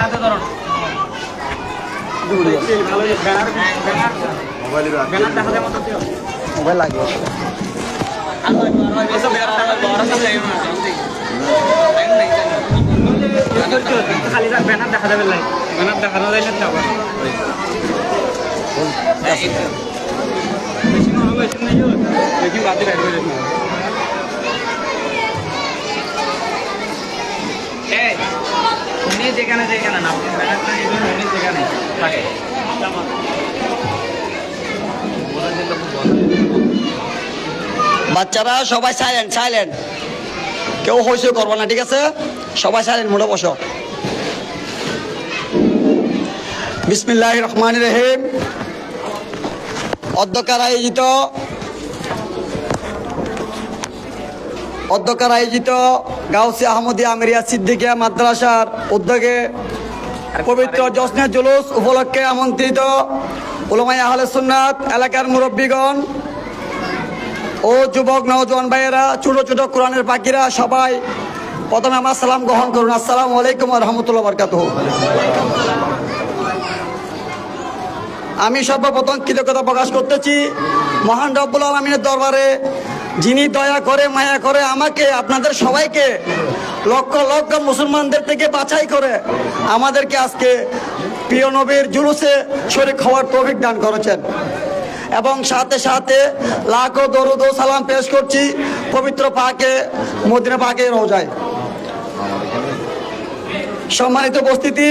হাতে দেখা যায় মোবাইল লাগে এসব ব্যানার বড় সব লাগে খালি ব্যানার দেখা যাবে ব্যানার দেখানো না আবার বেশি মনে বেশি না। উনি যেখানে যেখানে উনি থাকে। বাচ্চারা, সবাই সাইলেন্ট সাইলেন্ট কেউ হইসে করব না, ঠিক আছে? সবাই সাইলেন্ট মোড়ে বসো। বিসমিল্লাহ রহমান রহিম। অধ্যকার আয়োজিত অধ্যকার আয়োজিত গাউসি আহমদিয়া আমিরিয়া সিদ্দিকিয়া মাদ্রাসার উদ্যোগে পবিত্র জশ্নের জুলুস উপলক্ষে আমন্ত্রিত উলমাই আহলে সুন্নাত এলাকার মুরব্বীগণ ও যুবক, নওজোয়ান ভাইয়েরা, ছোট ছোট কোরআনের পাখিরা সবাই প্রথমে আমার সালাম গ্রহণ করুন। আসসালামু আলাইকুম রহমতুল্লাহ বরকাত আমি সর্বপ্রথম কৃতজ্ঞতা প্রকাশ করতেছি মহান রব্বুল আলমিনের দরবারে যিনি দয়া করে, মায়া করে আমাকে, আপনাদের সবাইকে লক্ষ লক্ষ মুসলমানদের থেকে বাছাই করে আমাদেরকে আজকে প্রিয় নবীর জুলুসে শরীর হওয়ার তৌফিক দান করেছেন। এবং সাথে সাথে লাখো দরুদ সালাম পেশ করছি পবিত্র পাকে, মদিনা পাকে রোজায়। সম্মানিত উপস্থিতি,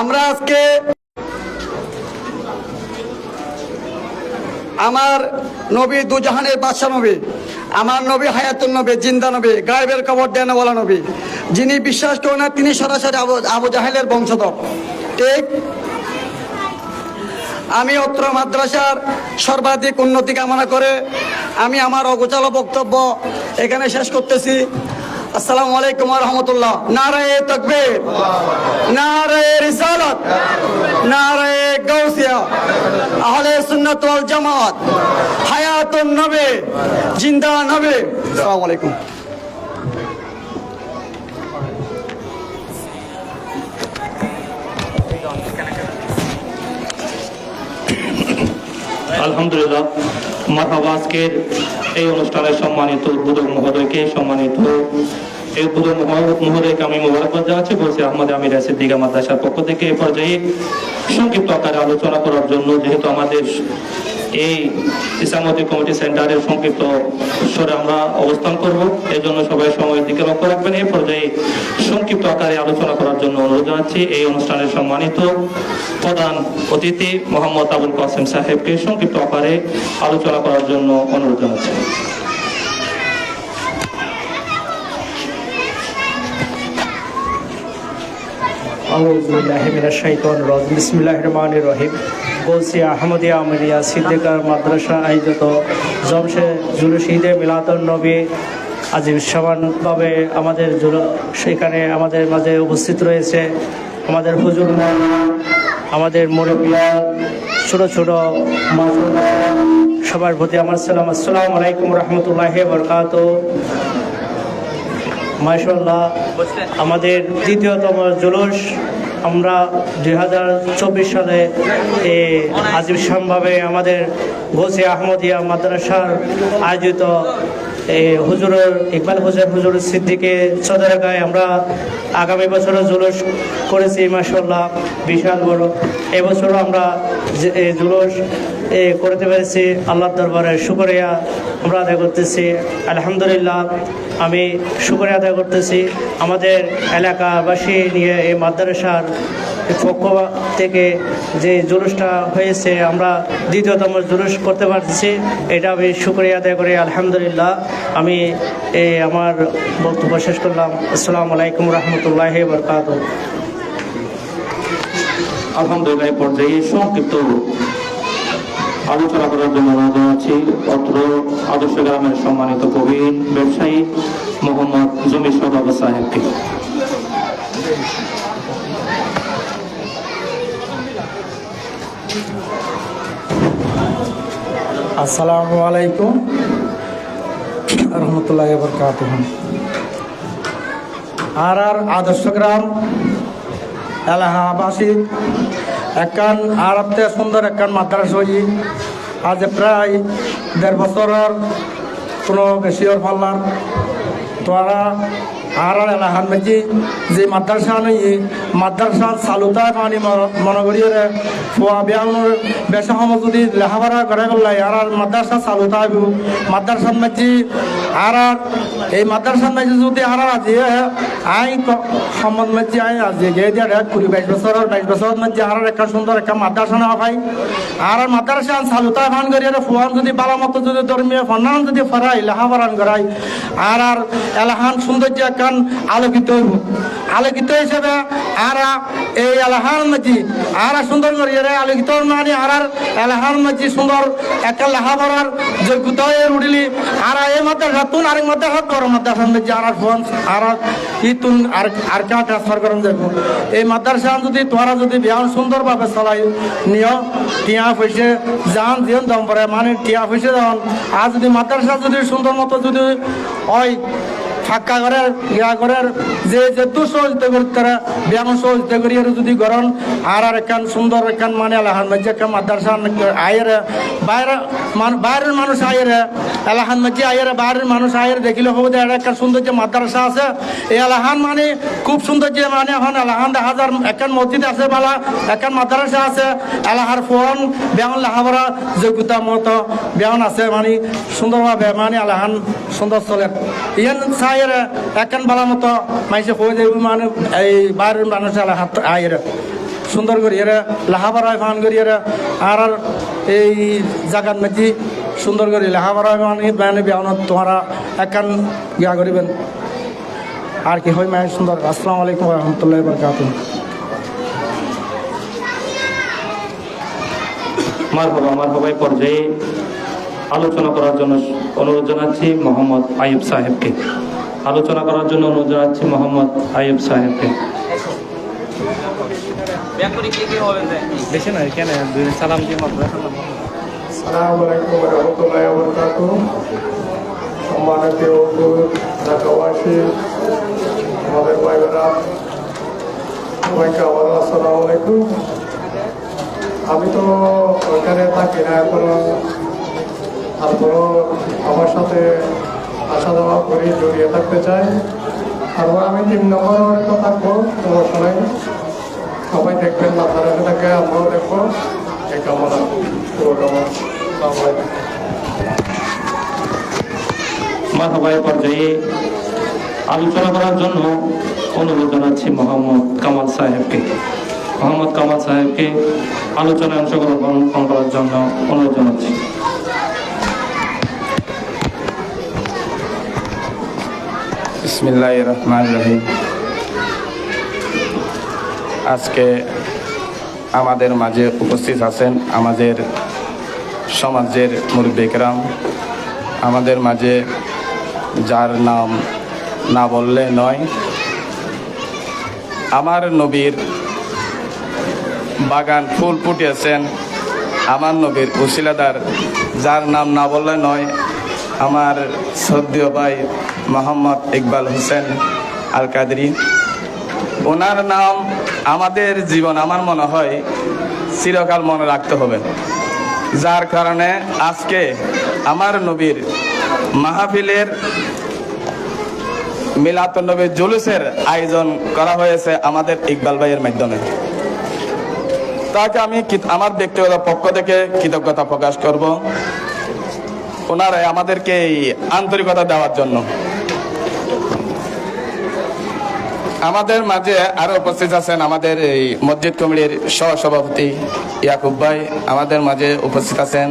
আমরা আজকে আমার নবী, দুজাহানের বাদশা নবী, আমার নবী হায়াতুল নবী, জিন্দা নবী, গায়েবের কবর দেনওয়ালা নবী, যিনি বিশ্বাস করেন না, তিনি সরাসরি আবু আবু জাহেলের বংশধর। ঠিক? আমি অত্র মাদ্রাসার সর্বাধিক উন্নতি কামনা করে আমি আমার অগোচালো বক্তব্য এখানে শেষ করতেছি। আসসালামু আলাইকুম রহমতুল্লাহ। নারায়ে তকবীর। নারায়ে রিসালাত। নারায়ে আহলে সুন্নাত ওয়াল জামাত। হায়াতুন জিন্দা আসসালামু আলাইকুম। আলহামদুলিল্লাহ, মারহাবা আজকের এই অনুষ্ঠানের সম্মানিত উদ্বোধক মহোদয়কে সম্মানিত এই মহোদয়কে আমি মোবারকবাদ জানাচ্ছি। বলছি, আহমদ আমির সিদ্দিকা মাদ্রাসার পক্ষ থেকে এ পর্যায়ে সংক্ষিপ্ত আকারে আলোচনা করার জন্য যেহেতু আমাদের এই ইসলামতী কমিটি সেন্টারের সংক্ষিপ্ত স্বরে আমরা অবস্থান করব এই জন্য সবাই সময়ের দিকে লক্ষ্য রাখবেন। এই পর্যায়ে সংক্ষিপ্ত আকারে আলোচনা করার জন্য অনুরোধ জানাচ্ছি। এই অনুষ্ঠানের সম্মানিত প্রধান অতিথি মোহাম্মদ আবুল কাসেম সাহেবকে সংক্ষিপ্ত আকারে আলোচনা করার জন্য অনুরোধ জানাচ্ছি। বিসমিল্লাহির রহিম বলছি আহমদিয়া আমিরিয়া সিদ্দিকার মাদ্রাসা আয়োজিত জমশে জুলুস ঈদে মিলাদুন নবী আজ সমানভাবে আমাদের সেখানে আমাদের মাঝে উপস্থিত রয়েছে আমাদের হুজুর আমাদের মুরব্বিয়া ছোট ছোট সবার প্রতি আমার সালাম। আসসালামু আলাইকুম রহমতুল্লাহ বরকাত মাশাল্লাহ আমাদের দ্বিতীয়তম জুলুস, আমরা দুই হাজার চব্বিশ সালে আজিব সম্ভাবে আমাদের গোসি আহমদিয়া মাদ্রাসার আয়োজিত এই হুজুরের ইকবাল হোসেন হুজুর সিদ্দিকে সদরগায় আমরা আগামী বছরও জুলুস করেছি মাসাল্লাহ বিশাল বড়। এবছরও আমরা জুলুস করতে পেরেছি। আল্লাহর দরবারে শুকরিয়া আমরা আদায় করতেছি। আলহামদুলিল্লাহ, আমি শুকরিয়া আদায় করতেছি। আমাদের এলাকাবাসী নিয়ে এই মাদ্রাসার পক্ষ থেকে যে জুলুসটা হয়েছে, আমরা দ্বিতীয়তম জুলুস করতে পারছি এটা আমি শুক্রিয়া আদায় করি। আলহামদুলিল্লাহ, আমি এই আমার বক্তব্য শেষ করলাম। আসসালামু আলাইকুম রহমতুল্লাহ বরকাত আলহামদুলিল্লাহ পর্যায়ে সংক্ষিপ্ত আলোচনা করার জন্য অনুরোধ জানাচ্ছি অত্র আদর্শ গ্রামের সম্মানিত কবি, ব্যবসায়ী মোহাম্মদ জমি সদাব সাহেবকে। আসসালামু আলাইকুম। রহমতুল্লাহ বরকাত আর আর আদর্শ গ্রাম এলাহাবাসী একখান আরবতে সুন্দর একান মাদ্রাস হই আজ প্রায় দেড় বছরের কোনো বেশি পাল্লার। তোরা আর এলাহান মেজি যে মাদ্রাসা নেই মাদ্রাসা চালুতা পানি মনে করি রে ফোয়া বিয়ানোর বেশা সময় যদি লেখাপড়া করে গেলাই আর আর মাদ্রাসা চালুতা হইব। মাদ্রাসার মেজি আর আর এই মাদ্রাসার মেজি যদি আর আজি আই সম্মত মেজি আই আজি গে দিয়া কুড়ি বাইশ বছরের বাইশ বছর মেজি আর একটা সুন্দর একটা মাদ্রাসা না ভাই। আর মাদ্রাসা চালুতা ফান করি রে ফোয়ান যদি বালা মতো যদি ধর্মীয় ফন্নান যদি ফরাই লেখাপড়ান করাই আর আর এলাহান সৌন্দর্য একখান আলোকিত হইব। আলোকিত হিসেবে আর এই এলাহান মাঝি, আর সুন্দর করি রে আলোকিত মানে আর আর এলাহান মাঝি সুন্দর একটা লেখাপড়ার যোগ্যতা হয়ে উঠিলি। আর এই মাদ্রাসা তুন আরেক মাদ্রাসা কর মাদ্রাসা মাঝি আর ফোন আর ই তুন আর আর কা ট্রান্সফার করেন যাব এই মাদ্রাসা যদি তোরা যদি বিয়ান সুন্দরভাবে চলাই, নিয়, টিয়া পয়সে যান দিন দম পরে মানে টিয়া পয়সে যান আর যদি মাদ্রাসা যদি সুন্দর মতো যদি হয় ফাঁকা ঘরের ইয়া ঘরের যে যেহেতু সহযোগিতা করতে তারা ব্যায়াম সহযোগিতা করি যদি গরম, আর আর একখান সুন্দর একখান মানে এলাহান মাঝে একখান মাদ্রাসা আয়ের, বাইরে বাইরের মানুষ আয়ের এলাহান মাঝে আয়ের, বাইরের মানুষ আয়ের, দেখিলে হবে এটা একটা সুন্দর যে মাদ্রাসা আছে। এই এলাহান মানে খুব সুন্দর যে মানে এখন এলাহান দেখা যার একখান মসজিদ আছে বালা একখান মাদ্রাসা আছে এলাহার ফোন ব্যায়াম লেখাপড়া যোগ্যতা মতো ব্যায়াম আছে মানে সুন্দরভাবে মানে এলাহান সুন্দর চলে। ইয়ান চাইয়ের একখান বালা মতো মাইসে হয়ে যাবে মানে এই বাইরের মানুষ এলাহাত আয়ের সুন্দর করি, এরা লেখাপড়ায় ফান করি, এরা আর আর এই জাগার মেজি সুন্দর করে লেখাপড়ায় মানে মানে ব্যায়াম তোমরা একখান ইয়া করিবেন। আর কি হয় মায়ের সুন্দর। আসসালামু আলাইকুম রহমতুল্লাহ বরকাতুহ। মার বাবা মার বাবাই পর্যায়ে আলোচনা করার জন্য অনুরোধ জানাচ্ছি মোহাম্মদ আইব সাহেবকে। আলোচনা করার জন্য অনুরোধ জানাচ্ছি মোহাম্মদ আইব সাহেবকে। সালাম সম্মানিত ঢাকাবাসী আমাদের ভাইবেরা সবাইকে আবার আসসালামু আলাইকুম। আমি তো ওইখানে থাকি না এখনও তারপরও আমার সাথে আসা যাওয়া করে জড়িয়ে থাকতে চাই। তারপর আমি তিন নম্বর হয়তো থাকব সমস্যা নাই সবাই দেখবেন মাথা রেখে থাকে আমরাও দেখব। এই কামনা শুভকামনা মার পর্যায়ে আলোচনা করার জন্য অনুরোধ জানাচ্ছি মোহাম্মদ কামাল সাহেবকে। মোহাম্মদ কামাল সাহেবকে আলোচনায় অংশগ্রহণ করার জন্য অনুরোধ জানাচ্ছি। বিসমিল্লাহ রহমান রহিম আজকে আমাদের মাঝে উপস্থিত আছেন আমাদের সমাজের মুরব্বিকরাম আমাদের মাঝে যার নাম না বললে নয়, আমার নবীর বাগান ফুল ফুটিয়েছেন। আমার নবীর উশিলাদার যার নাম না বললে নয় আমার সদ্য ভাই মোহাম্মদ ইকবাল হোসেন আল কাদরি ওনার নাম আমাদের জীবন, আমার মনে হয় চিরকাল মনে রাখতে হবে। যার কারণে আজকে আমার নবীর মাহফিলের মিলাত নবীর জুলুসের আয়োজন করা হয়েছে আমাদের ইকবাল ভাইয়ের মাধ্যমে। তাকে আমি আমার ব্যক্তিগত পক্ষ থেকে কৃতজ্ঞতা প্রকাশ করব। ওনারা আমাদেরকে এই আন্তরিকতা দেওয়ার জন্য। আমাদের মাঝে আরও উপস্থিত আছেন আমাদের এই মসজিদ কমিটির সহ সভাপতি ইয়াকুব ভাই, আমাদের মাঝে উপস্থিত আছেন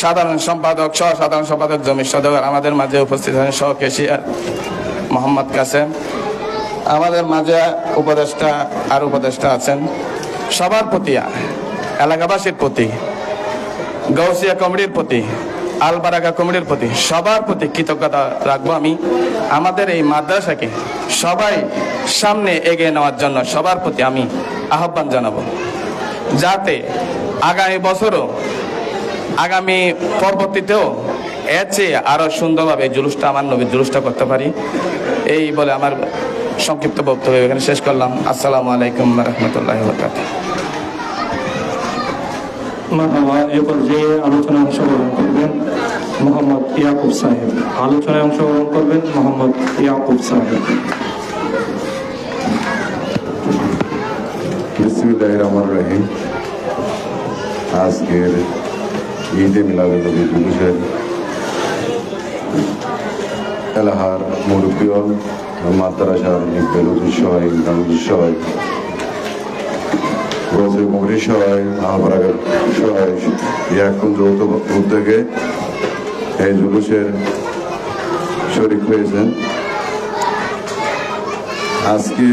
সাধারণ সম্পাদক সহ সাধারণ সম্পাদক জমি সদর, আমাদের মাঝে উপস্থিত আছেন সহ কেশিয়ার মোহাম্মদ কাসেম। আমাদের মাঝে উপদেষ্টা, আর উপদেষ্টা আছেন সবার প্রতি, এলাকাবাসীর প্রতি। গৌসিয়া কমিটির প্রতি, আলবারাগা কমিটির প্রতি সবার প্রতি কৃতজ্ঞতা রাখব আমি। আমাদের এই মাদ্রাসাকে সবাই সামনে এগিয়ে নেওয়ার জন্য সবার প্রতি আমি আহ্বান জানাব। যাতে আগামী বছরও, আগামী পরবর্তীতেও এর চেয়ে আরও সুন্দরভাবে জুলুসটা আমার নবীর জুলুসটা করতে পারি। এই বলে আমার সংক্ষিপ্ত বক্তব্য এখানে শেষ করলাম। আসসালামু আলাইকুম রহমতুল্লাহ মারহাবা এ পর্যায়ে আলোচনায় অংশগ্রহণ করবেন মোহাম্মদ ইয়াকুব সাহেব। আলোচনায় অংশগ্রহণ করবেন মোহাম্মদ ইয়াকুব সাহেব। বিসমিল্লাহ রহমান রহিম। আজকের ঈদে মিলাদুলনবী জুলুসের এলাহার মুরব্বিয়ল মাদ্রাসার বেলুদুর সহায় ইমরানুদ্দিন সহায় গজে মগরি সহায় আহবারাগের সহায় ইয়াকুন যৌথ উদ্যোগে এই জুলুসের শরিক হয়েছেন। আজকে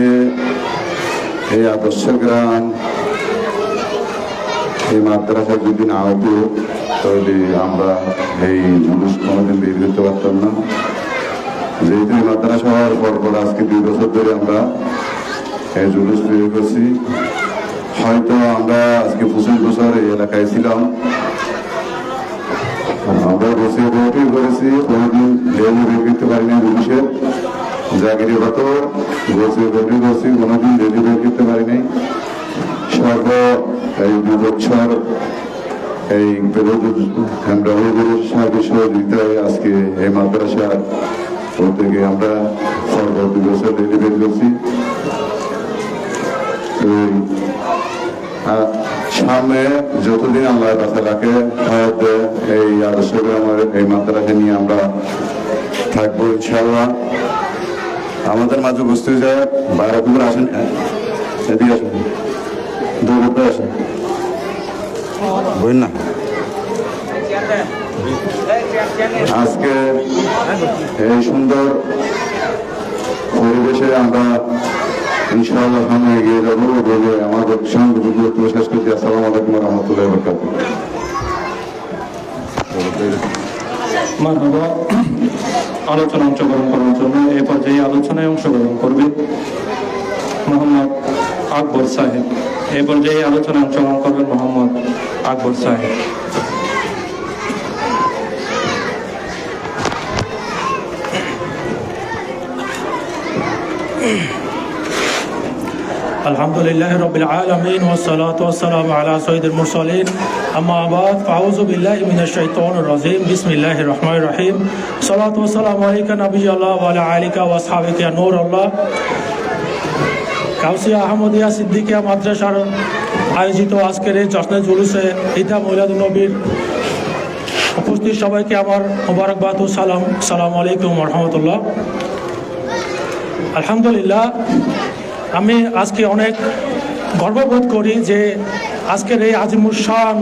এই আদর্শ গ্রাম, এই মাদ্রাসা যদি না হতো তাহলে আমরা এই জুলুস কোনোদিন বের করতে পারতাম না। যেহেতু এই মাদ্রাসা হওয়ার পর পর আজকে দুই বছর ধরে আমরা এই জুলুস বের করছি। হয়তো আমরা আজকে পঁচিশ বছর এই এলাকায় ছিলাম। আমরা বসে ভোটই করেছি, কোনোদিন লেনু বের করতে পারিনি জুলুসের জাগিরি হতো বসে ভোটই করছি কোনোদিন লেনু বের করতে পারিনি। সর্ব এই দু বছর এই সহযোগিতায় আজকে এই মাদ্রাসার থেকে আমরা সর্ব দু বছর রেলি বের করছি। সামনে যতদিন আল্লাহ বাসা রাখে হায়াত এই আদর্শ গ্রামের এই মাদ্রাসা নিয়ে আমরা থাকব ইনশাআল্লাহ। আমাদের মাঝে বুঝতে যায় বাইরে কুকুর আসেন এদিকে আসেন। দৌড়তে আসেন। বুঝলেন না আজকে এই সুন্দর পরিবেশে আমরা ইনশাআল্লাহ সামনে আলোচনা অংশগ্রহণ করার জন্য এ পর্যায়ে আলোচনায় অংশগ্রহণ করবে মোহাম্মদ আকবর সাহেব। এ পর্যায়ে আলোচনায় অংশগ্রহণ করবেন মোহাম্মদ আকবর সাহেব। الحمد لله رب العالمين والصلاة والسلام على سيد المرسلين أما بعد فأعوذ بالله من الشيطان الرجيم بسم الله الرحمن الرحيم صلاة والسلام عليك نبي الله وعلى آلك وأصحابك يا نور الله কাউসিয়া আহমদিয়া সিদ্দিকিয়া মাদ্রাসার আয়োজিত আজকের এই জশ্নে জুলুসে ঈদা মহিলাদ নবীর উপস্থিত সবাইকে আমার মোবারকবাদ ও সালাম সালাম আলাইকুম রহমতুল্লাহ আলহামদুলিল্লাহ আমি আজকে অনেক গর্ববোধ করি যে আজকের এই আজিমুর শান,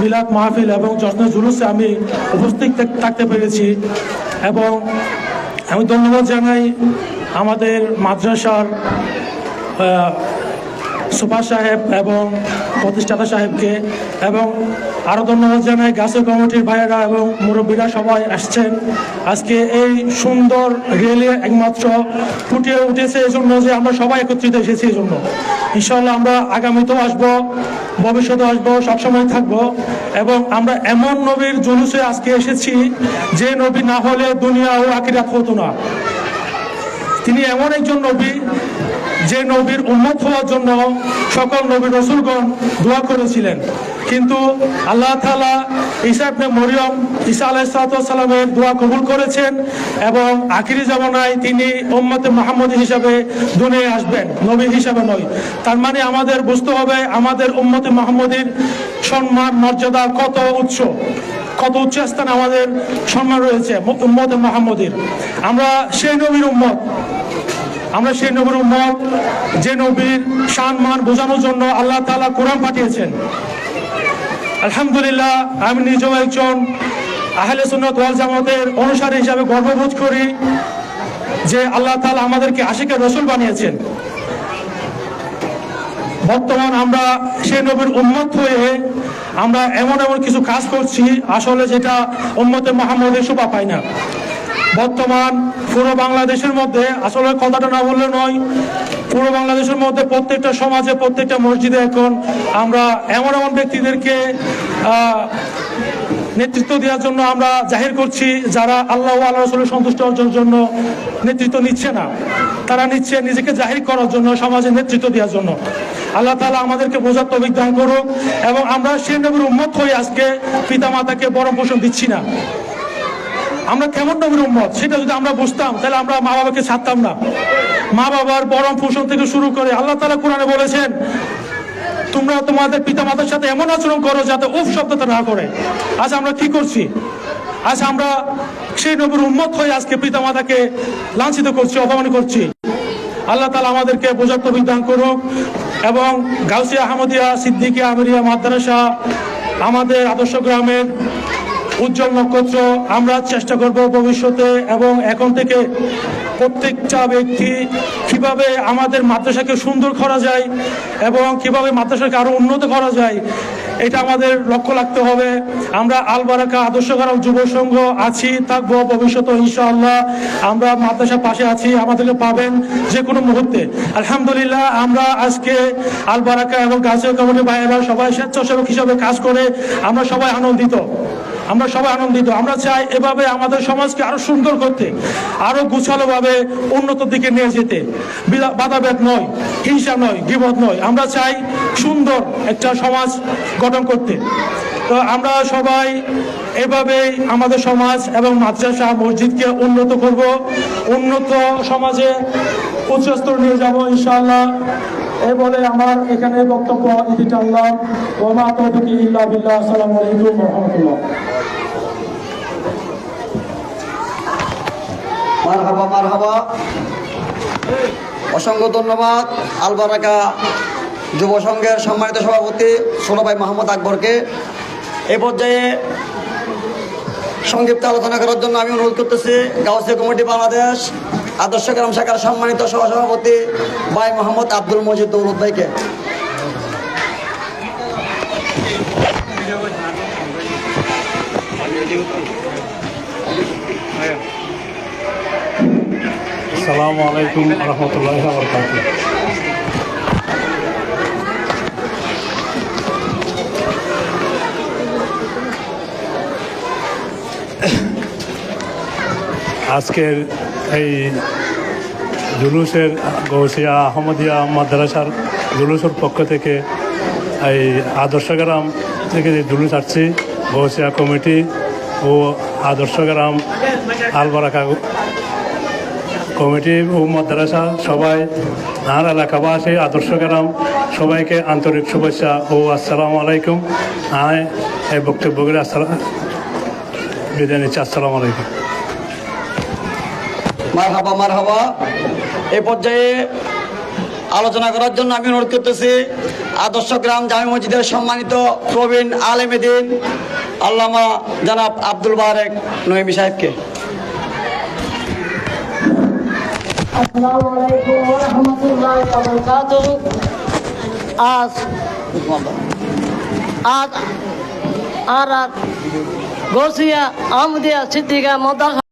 মিলাদ মাহফিল এবং যশ্ন জুলুসে আমি উপস্থিত থাক- থাকতে পেরেছি এবং আমি ধন্যবাদ জানাই আমাদের মাদ্রাসার সুপার সাহেব এবং প্রতিষ্ঠাতা সাহেবকে এবং আরও ধন্যবাদ জানাই গাছের কমিটির ভাইয়েরা এবং মুরব্বীরা সবাই আসছেন। আজকে এই সুন্দর রেলে একমাত্র ফুটিয়ে উঠেছে এই জন্য যে আমরা সবাই একত্রিত এসেছি এই জন্য ইনশাল্লাহ আমরা আগামীতেও আসব ভবিষ্যতে আসব, সবসময় থাকব এবং আমরা এমন নবীর জুলুসে আজকে এসেছি যে নবী না হলে দুনিয়া ও আকিরাত হতো না। তিনি এমন একজন নবী যে নবীর উন্মত হওয়ার জন্য সকল নবী রসুলগণ দোয়া করেছিলেন। কিন্তু আল্লাহ তালা ঈসা ইবনে মরিয়ম ঈসা আলাইসালামের দোয়া কবুল করেছেন এবং আখিরি জামানায় তিনি উম্মতে মোহাম্মদ হিসাবে দুনিয়ায় আসবেন, নবী হিসাবে নয়। তার মানে আমাদের বুঝতে হবে আমাদের উম্মতে মোহাম্মদের সম্মান, মর্যাদা কত উচ্চ কত উচ্চ স্থানে আমাদের সম্মান রয়েছে উম্মতে মোহাম্মদের। আমরা সেই নবীর উম্মত, আমরা সেই নবীর উম্মত, যে নবীর শান মান বোঝানোর জন্য আল্লাহ তাআলা কোরআন পাঠিয়েছেন। আলহামদুলিল্লাহ, আমি নিজেও একজন আহলে সুন্নত ওয়াল জামাতের অনুসারী হিসাবে গর্ববোধ করি যে আল্লাহ তালা আমাদেরকে আশিকের রসুল বানিয়েছেন। বর্তমান আমরা সেই নবীর উম্মত হয়ে আমরা এমন এমন কিছু কাজ করছি, আসলে যেটা উম্মতে মোহাম্মদের শোভা পায় না। বর্তমান পুরো বাংলাদেশের মধ্যে আসলে কথাটা না বললে নয় পুরো বাংলাদেশের মধ্যে প্রত্যেকটা সমাজে, প্রত্যেকটা মসজিদে এখন আমরা এমন এমন ব্যক্তিদেরকে নেতৃত্ব দেওয়ার জন্য আমরা জাহির করছি যারা আল্লাহ আল্লাহ রসুলের সন্তুষ্ট অর্জনের জন্য নেতৃত্ব নিচ্ছে না। তারা নিচ্ছে নিজেকে জাহির করার জন্য, সমাজে নেতৃত্ব দেওয়ার জন্য। আল্লাহ তালা আমাদেরকে বোঝার তবিক দান করুক এবং আমরা সে নবীর উম্মত হয়ে আজকে পিতা মাতাকে বরম পোষণ দিচ্ছি না। আমরা কেমন নবীর উম্মত সেটা যদি আমরা বুঝতাম, তাহলে আমরা মা বাবাকে ছাড়তাম না। মা বাবার পরম পোষণ থেকে শুরু করে আল্লাহ তালা কোরআনে বলেছেন, তোমরা তোমাদের পিতা মাতার সাথে এমন আচরণ করো যাতে উফ শব্দটা না করে। আজ আমরা কি করছি? আজ আমরা সেই নবীর উম্মত হয়ে আজকে পিতা মাতাকে লাঞ্ছিত করছি, অপমান করছি। আল্লাহ তালা আমাদেরকে বোঝার তৌফিক দান করুক এবং গাউসিয়া আহমদিয়া, সিদ্দিকিয়া আমিরিয়া মাদ্রাসা, আমাদের আদর্শ গ্রামের উজ্জ্বল নক্ষত্র, আমরা চেষ্টা করব ভবিষ্যতে এবং এখন থেকে প্রত্যেকটা ব্যক্তি কীভাবে আমাদের মাদ্রাসাকে সুন্দর করা যায় এবং কীভাবে মাদ্রাসাকে আরও উন্নত করা যায়, এটা আমাদের লক্ষ্য রাখতে হবে। আমরা আলবারাকা আদর্শ গ্রাম যুব সংঘ আছি, থাকব ভবিষ্যতে ইনশাআল্লাহ। আমরা মাদ্রাসার পাশে আছি, আমাদেরকে পাবেন যে কোনো মুহূর্তে। আলহামদুলিল্লাহ, আমরা আজকে আলবারাকা এবং গাছের কমিটি ভাইয়েরা সবাই স্বেচ্ছাসেবক হিসাবে কাজ করে, আমরা সবাই আনন্দিত। আমরা সবাই আনন্দিত। আমরা চাই এভাবে আমাদের সমাজকে আরও সুন্দর করতে, আরও গুছালোভাবে উন্নত দিকে নিয়ে যেতে। বিধা- বাধাভেদ নয়, হিংসা নয় গিবত নয়। আমরা চাই সুন্দর একটা সমাজ গঠন করতে। তো আমরা সবাই এভাবে আমাদের সমাজ এবং মাদ্রাসা, মসজিদকে উন্নত করব, উন্নত সমাজে উচ্চস্তর নিয়ে যাব ইনশাআল্লাহ। এই বলে আমার এখানে বক্তব্য টানলাম ওমা তৌফিকি ইল্লা বিল্লাহ। আসসালামু আলাইকুম ওয়া রাহমাতুল্লাহ। মার হাবা মার অসংখ্য ধন্যবাদ। আলবারাকা যুব সংঘের সম্মানিত সভাপতি সোনাভাই মাহমুদ আকবরকে। এ পর্যায়ে সংক্ষিপ্ত আলোচনা করার জন্য আমি অনুরোধ করতেছি, গাউসিয়া কমিটি বাংলাদেশ, আদর্শ গ্রাম শাখার সম্মানিত সহসভাপতি ভাই মোহাম্মদ আব্দুল মজিদ দৌলত ভাইকে। আসসালামু আলাইকুম রহমতুল্লাহ বরকাত আজকের এই জুলুসের গৌসিয়া আহমদিয়া মাদ্রাসার জুলুসের পক্ষ থেকে এই আদর্শ গ্রাম থেকে যে জুলুস আসছে গৌসিয়া কমিটি ও আদর্শ গ্রাম আলবারাকা কমিটি ও মাদ্রাসা সবাই আর এলাকাবাসী, আদর্শ গ্রাম, সবাইকে আন্তরিক শুভেচ্ছা ও আসসালামু আলাইকুম। আয়, এই বক্তব্যগুলি আসসালাম বিদায় নিচ্ছি, আসসালামু আলাইকুম। মার হাবা মার হাবা এ পর্যায়ে আলোচনা করার জন্য আমি অনুরোধ করতেছি, আদর্শ গ্রাম জামি মসজিদের সম্মানিত প্রবীণ আলেমেদিন আল্লামা জানাব আব্দুল বারেক নহিমি সাহেবকে। আজ আর আর গোসিয়া আমদিয়া সিদ্দিকা মদার